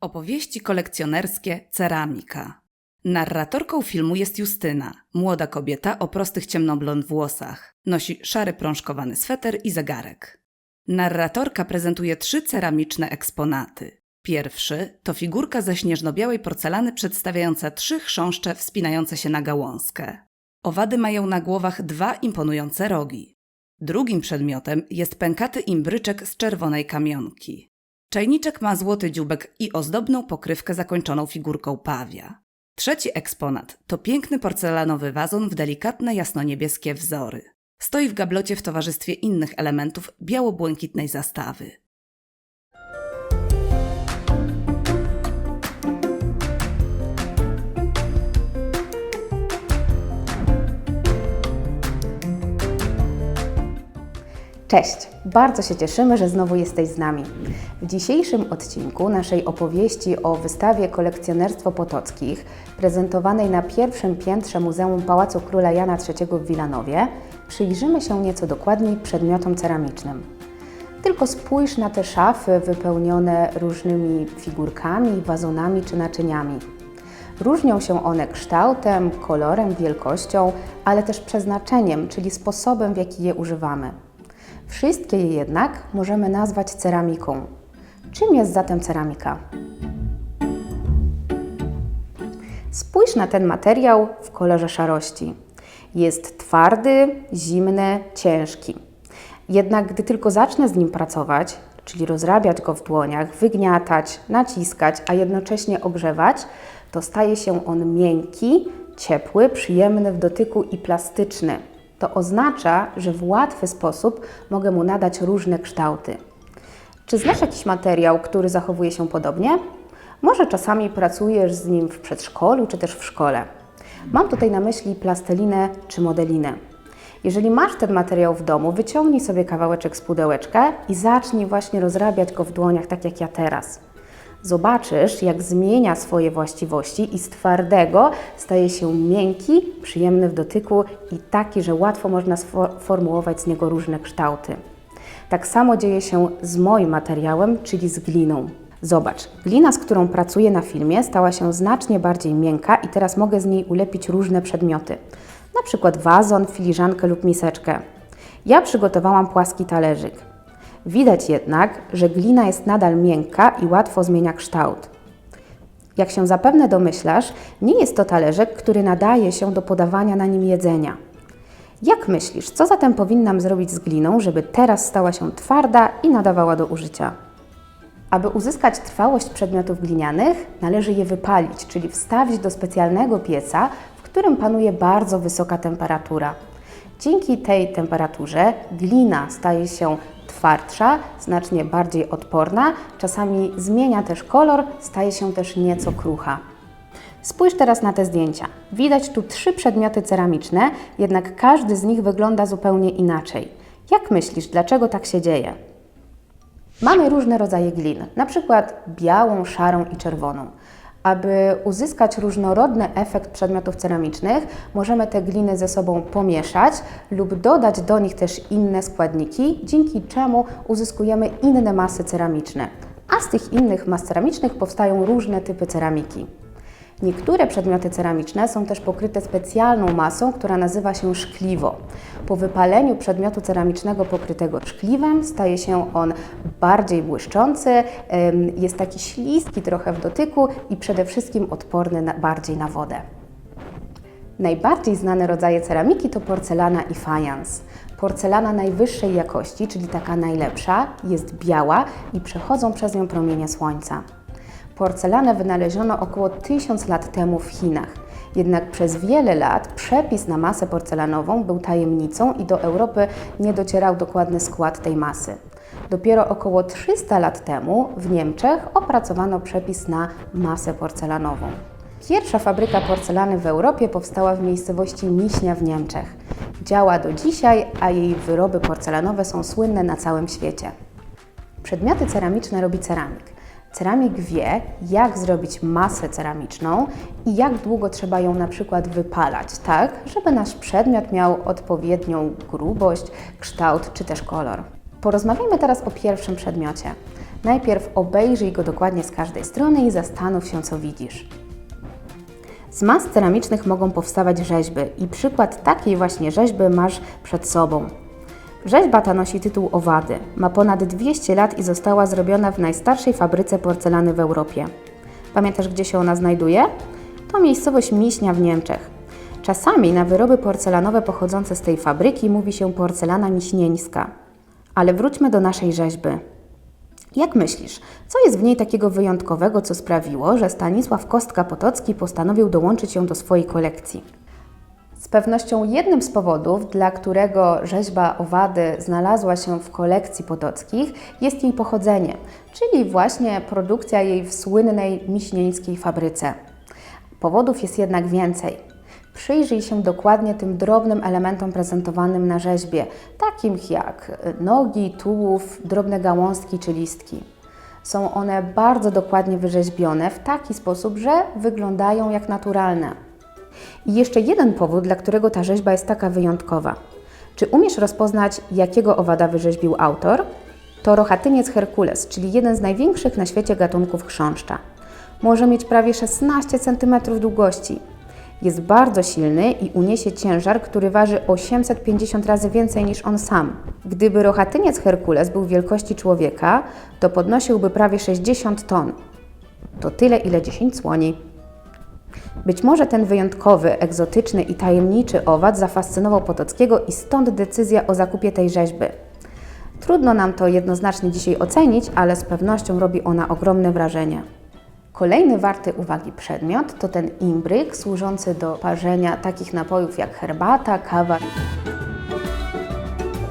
Opowieści kolekcjonerskie Ceramika. Narratorką filmu jest Justyna, młoda kobieta o prostych ciemnoblond włosach. Nosi szary prążkowany sweter i zegarek. Narratorka prezentuje trzy ceramiczne eksponaty. Pierwszy to figurka ze śnieżno-białej porcelany przedstawiająca trzy chrząszcze wspinające się na gałązkę. Owady mają na głowach dwa imponujące rogi. Drugim przedmiotem jest pękaty imbryczek z czerwonej kamionki. Czajniczek ma złoty dziubek i ozdobną pokrywkę zakończoną figurką pawia. Trzeci eksponat to piękny porcelanowy wazon w delikatne jasnoniebieskie wzory. Stoi w gablocie w towarzystwie innych elementów biało-błękitnej zastawy. Cześć! Bardzo się cieszymy, że znowu jesteś z nami. W dzisiejszym odcinku naszej opowieści o wystawie Kolekcjonerstwo Potockich, prezentowanej na pierwszym piętrze Muzeum Pałacu Króla Jana III w Wilanowie, przyjrzymy się nieco dokładniej przedmiotom ceramicznym. Tylko spójrz na te szafy wypełnione różnymi figurkami, wazonami czy naczyniami. Różnią się one kształtem, kolorem, wielkością, ale też przeznaczeniem, czyli sposobem, w jaki je używamy. Wszystkie je jednak możemy nazwać ceramiką. Czym jest zatem ceramika? Spójrz na ten materiał w kolorze szarości. Jest twardy, zimny, ciężki. Jednak gdy tylko zacznę z nim pracować, czyli rozrabiać go w dłoniach, wygniatać, naciskać, a jednocześnie ogrzewać, to staje się on miękki, ciepły, przyjemny w dotyku i plastyczny. To oznacza, że w łatwy sposób mogę mu nadać różne kształty. Czy znasz jakiś materiał, który zachowuje się podobnie? Może czasami pracujesz z nim w przedszkolu czy też w szkole. Mam tutaj na myśli plastelinę czy modelinę. Jeżeli masz ten materiał w domu, wyciągnij sobie kawałeczek z pudełeczka i zacznij właśnie rozrabiać go w dłoniach, tak jak ja teraz. Zobaczysz, jak zmienia swoje właściwości i z twardego staje się miękki, przyjemny w dotyku i taki, że łatwo można sformułować z niego różne kształty. Tak samo dzieje się z moim materiałem, czyli z gliną. Zobacz, glina, z którą pracuję na filmie, stała się znacznie bardziej miękka i teraz mogę z niej ulepić różne przedmioty, na przykład wazon, filiżankę lub miseczkę. Ja przygotowałam płaski talerzyk. Widać jednak, że glina jest nadal miękka i łatwo zmienia kształt. Jak się zapewne domyślasz, nie jest to talerzek, który nadaje się do podawania na nim jedzenia. Jak myślisz, co zatem powinnam zrobić z gliną, żeby teraz stała się twarda i nadawała do użycia? Aby uzyskać trwałość przedmiotów glinianych, należy je wypalić, czyli wstawić do specjalnego pieca, w którym panuje bardzo wysoka temperatura. Dzięki tej temperaturze glina staje się twardsza, znacznie bardziej odporna, czasami zmienia też kolor, staje się też nieco krucha. Spójrz teraz na te zdjęcia. Widać tu trzy przedmioty ceramiczne, jednak każdy z nich wygląda zupełnie inaczej. Jak myślisz, dlaczego tak się dzieje? Mamy różne rodzaje glin, na przykład białą, szarą i czerwoną. Aby uzyskać różnorodny efekt przedmiotów ceramicznych, możemy te gliny ze sobą pomieszać lub dodać do nich też inne składniki, dzięki czemu uzyskujemy inne masy ceramiczne. A z tych innych mas ceramicznych powstają różne typy ceramiki. Niektóre przedmioty ceramiczne są też pokryte specjalną masą, która nazywa się szkliwo. Po wypaleniu przedmiotu ceramicznego pokrytego szkliwem staje się on bardziej błyszczący, jest taki śliski trochę w dotyku i przede wszystkim odporny na, bardziej na wodę. Najbardziej znane rodzaje ceramiki to porcelana i fajans. Porcelana najwyższej jakości, czyli taka najlepsza, jest biała i przechodzą przez nią promienie słońca. Porcelanę wynaleziono około 1000 lat temu w Chinach. Jednak przez wiele lat przepis na masę porcelanową był tajemnicą i do Europy nie docierał dokładny skład tej masy. Dopiero około 300 lat temu w Niemczech opracowano przepis na masę porcelanową. Pierwsza fabryka porcelany w Europie powstała w miejscowości Miśnia w Niemczech. Działa do dzisiaj, a jej wyroby porcelanowe są słynne na całym świecie. Przedmioty ceramiczne robi ceramik. Ceramik wie, jak zrobić masę ceramiczną i jak długo trzeba ją na przykład wypalać, tak, żeby nasz przedmiot miał odpowiednią grubość, kształt czy też kolor. Porozmawiajmy teraz o pierwszym przedmiocie. Najpierw obejrzyj go dokładnie z każdej strony i zastanów się, co widzisz. Z mas ceramicznych mogą powstawać rzeźby i przykład takiej właśnie rzeźby masz przed sobą. Rzeźba ta nosi tytuł Owady. Ma ponad 200 lat i została zrobiona w najstarszej fabryce porcelany w Europie. Pamiętasz, gdzie się ona znajduje? To miejscowość Miśnia w Niemczech. Czasami na wyroby porcelanowe pochodzące z tej fabryki mówi się porcelana miśnieńska. Ale wróćmy do naszej rzeźby. Jak myślisz, co jest w niej takiego wyjątkowego, co sprawiło, że Stanisław Kostka-Potocki postanowił dołączyć ją do swojej kolekcji? Z pewnością jednym z powodów, dla którego rzeźba owady znalazła się w kolekcji Potockich, jest jej pochodzenie, czyli właśnie produkcja jej w słynnej miśnieńskiej fabryce. Powodów jest jednak więcej. Przyjrzyj się dokładnie tym drobnym elementom prezentowanym na rzeźbie, takim jak nogi, tułów, drobne gałązki czy listki. Są one bardzo dokładnie wyrzeźbione w taki sposób, że wyglądają jak naturalne. I jeszcze jeden powód, dla którego ta rzeźba jest taka wyjątkowa. Czy umiesz rozpoznać, jakiego owada wyrzeźbił autor? To rochatyniec Herkules, czyli jeden z największych na świecie gatunków chrząszcza. Może mieć prawie 16 cm długości. Jest bardzo silny i uniesie ciężar, który waży 850 razy więcej niż on sam. Gdyby rochatyniec Herkules był wielkości człowieka, to podnosiłby prawie 60 ton. To tyle, ile 10 słoni. Być może ten wyjątkowy, egzotyczny i tajemniczy owad zafascynował Potockiego i stąd decyzja o zakupie tej rzeźby. Trudno nam to jednoznacznie dzisiaj ocenić, ale z pewnością robi ona ogromne wrażenie. Kolejny warty uwagi przedmiot to ten imbryk służący do parzenia takich napojów jak herbata, kawa.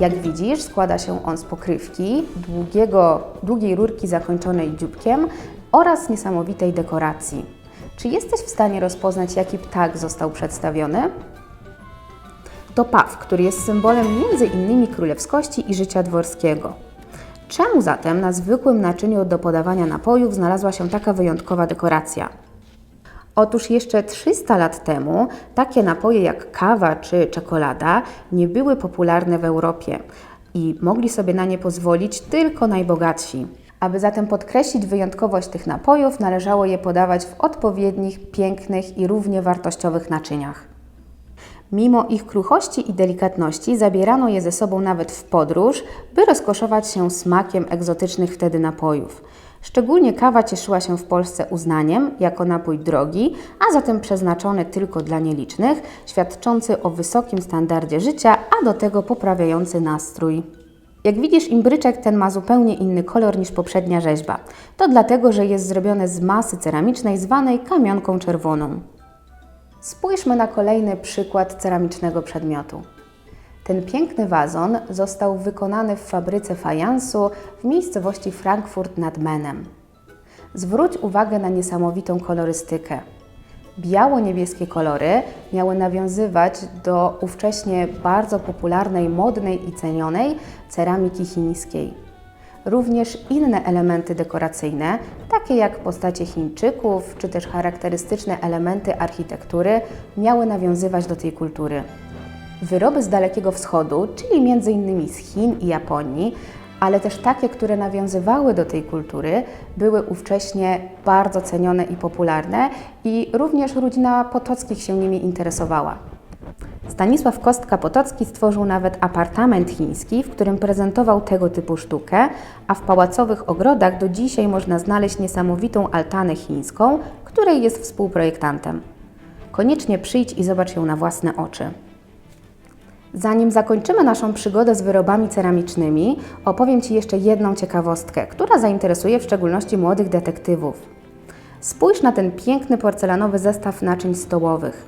Jak widzisz, składa się on z pokrywki, długiego, długiej rurki zakończonej dzióbkiem oraz niesamowitej dekoracji. Czy jesteś w stanie rozpoznać, jaki ptak został przedstawiony? To paw, który jest symbolem innymi królewskości i życia dworskiego. Czemu zatem na zwykłym naczyniu do podawania napojów znalazła się taka wyjątkowa dekoracja? Otóż jeszcze 300 lat temu takie napoje jak kawa czy czekolada nie były popularne w Europie i mogli sobie na nie pozwolić tylko najbogatsi. Aby zatem podkreślić wyjątkowość tych napojów, należało je podawać w odpowiednich, pięknych i równie wartościowych naczyniach. Mimo ich kruchości i delikatności, zabierano je ze sobą nawet w podróż, by rozkoszować się smakiem egzotycznych wtedy napojów. Szczególnie kawa cieszyła się w Polsce uznaniem jako napój drogi, a zatem przeznaczony tylko dla nielicznych, świadczący o wysokim standardzie życia, a do tego poprawiający nastrój. Jak widzisz, imbryczek ten ma zupełnie inny kolor niż poprzednia rzeźba. To dlatego, że jest zrobiony z masy ceramicznej zwanej kamionką czerwoną. Spójrzmy na kolejny przykład ceramicznego przedmiotu. Ten piękny wazon został wykonany w fabryce fajansu w miejscowości Frankfurt nad Menem. Zwróć uwagę na niesamowitą kolorystykę. Biało-niebieskie kolory miały nawiązywać do ówcześnie bardzo popularnej, modnej i cenionej ceramiki chińskiej. Również inne elementy dekoracyjne, takie jak postacie Chińczyków czy też charakterystyczne elementy architektury, miały nawiązywać do tej kultury. Wyroby z Dalekiego Wschodu, czyli m.in. z Chin i Japonii, ale też takie, które nawiązywały do tej kultury, były ówcześnie bardzo cenione i popularne i również rodzina Potockich się nimi interesowała. Stanisław Kostka-Potocki stworzył nawet apartament chiński, w którym prezentował tego typu sztukę, a w pałacowych ogrodach do dzisiaj można znaleźć niesamowitą altanę chińską, której jest współprojektantem. Koniecznie przyjdź i zobacz ją na własne oczy. Zanim zakończymy naszą przygodę z wyrobami ceramicznymi, opowiem Ci jeszcze jedną ciekawostkę, która zainteresuje w szczególności młodych detektywów. Spójrz na ten piękny porcelanowy zestaw naczyń stołowych.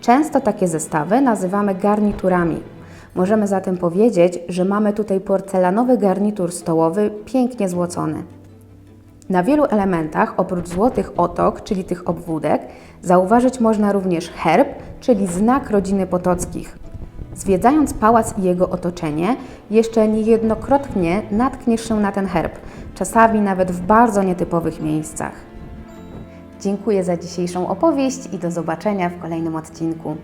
Często takie zestawy nazywamy garniturami. Możemy zatem powiedzieć, że mamy tutaj porcelanowy garnitur stołowy pięknie złocony. Na wielu elementach, oprócz złotych otok, czyli tych obwódek, zauważyć można również herb, czyli znak rodziny Potockich. Zwiedzając pałac i jego otoczenie, jeszcze niejednokrotnie natkniesz się na ten herb, czasami nawet w bardzo nietypowych miejscach. Dziękuję za dzisiejszą opowieść i do zobaczenia w kolejnym odcinku.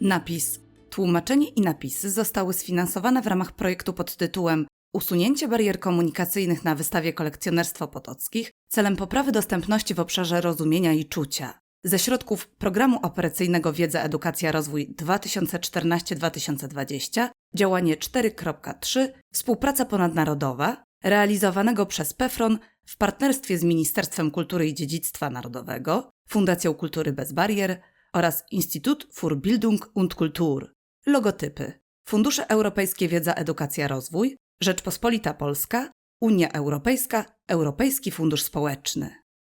Napis. Tłumaczenie i napisy zostały sfinansowane w ramach projektu pod tytułem Usunięcie barier komunikacyjnych na wystawie Kolekcjonerstwo Potockich celem poprawy dostępności w obszarze rozumienia i czucia. Ze środków Programu Operacyjnego Wiedza, Edukacja, Rozwój 2014-2020 działanie 4.3 Współpraca ponadnarodowa realizowanego przez PEFRON w partnerstwie z Ministerstwem Kultury i Dziedzictwa Narodowego, Fundacją Kultury Bez Barier oraz Instytut für Bildung und Kultur. Logotypy Fundusze Europejskie Wiedza, Edukacja, Rozwój, Rzeczpospolita Polska, Unia Europejska, Europejski Fundusz Społeczny.